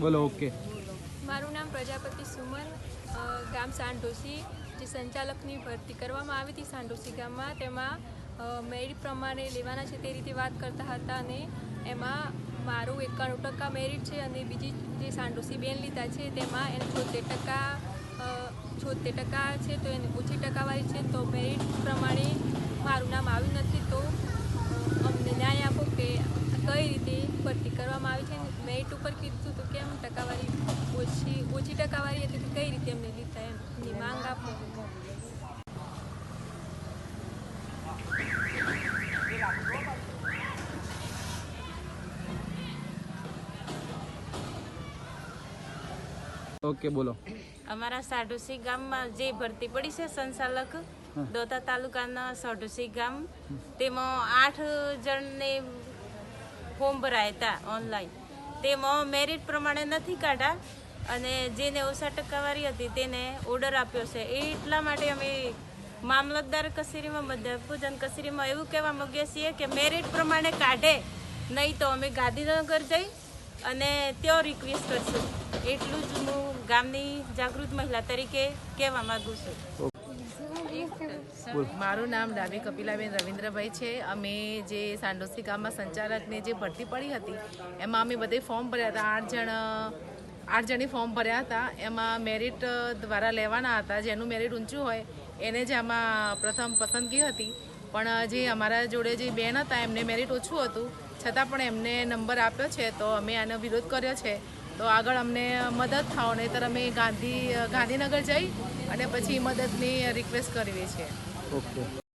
બોલો, ઓકે. મારું નામ પ્રજાપતિ સુમન ગામ સાંડોસી જે સંચાલકની ભરતી કરવામાં આવી હતી સાંડોસી ગામમાં. તેમાં મેરિટ પ્રમાણે લેવાના છે તે રીતે વાત કરતા હતા અને એમાં મારું એકાણું ટકા મેરિટ છે અને બીજી જે સાંડોસી બેન લીધા છે તેમાં એને છોતેર ટકા છોતેર ટકા છે તો એને ઓછી ટકાવારી છે. તો મેરિટ પ્રમાણે મારું નામ આવ્યું નથી તો અ, અમને ન્યાય આપો કે કઈ રીતે ભરતી કરવામાં આવી છે મેરિટ ઉપર કીધું તો કેમ ટકાવારી ઓછી ઓછી ટકાવારી હતી તો કઈ રીતે એમને લીધા એમ? એની માંગ આપો. ઓકે બોલો. અમારા સાઢુસી ગામમાં જે ભરતી પડી છે સંચાલક દોતા તાલુકાના સાઢુસી ગામ તેમાં આઠ જણને ફોર્મ ભરાયા હતા ઓનલાઈન તેમાં મેરિટ પ્રમાણે નથી કાઢ્યા અને જેને ઓછા ટકાવારી હતી તેને ઓર્ડર આપ્યો છે. એ એટલા માટે અમે મામલતદાર કચેરીમાં મધ્ય પૂજન કચેરીમાં એવું કહેવા માંગીએ છીએ કે મેરિટ પ્રમાણે કાઢે, નહીં તો અમે ગાંધીનગર જઈ અને ત્યાં રિક્વેસ્ટ કરશું. એટલું જ હું ગામની જાગૃત મહિલા તરીકે કહેવા માગું છું. મારું નામ ડાબી કપિલાબેન રવિન્દ્રભાઈ છે. અમે જે સાંડોસી ગામમાં સંચાલકની જે ભરતી પડી હતી એમાં અમે બધે ફોર્મ ભર્યા હતા. આઠ જણ આઠ જણી ફોર્મ ભર્યા હતા. એમાં મેરિટ દ્વારા લેવાના હતા. જેનું મેરિટ ઊંચું હોય એને જ આમાં પ્રથમ પસંદગી હતી. પણ જે અમારા જોડે જે બેન હતા એમને મેરિટ ઓછું હતું. છતાં પણ એમને નંબર આપ્યો છે, તો અમે આનો વિરોધ કર્યો છે. તો આગળ અમને મદદ થાઓ નહીંતર અમે ગાંધી, ગાંધીનગર જઈ અને પછી મદદની રિક્વેસ્ટ કરવી છે.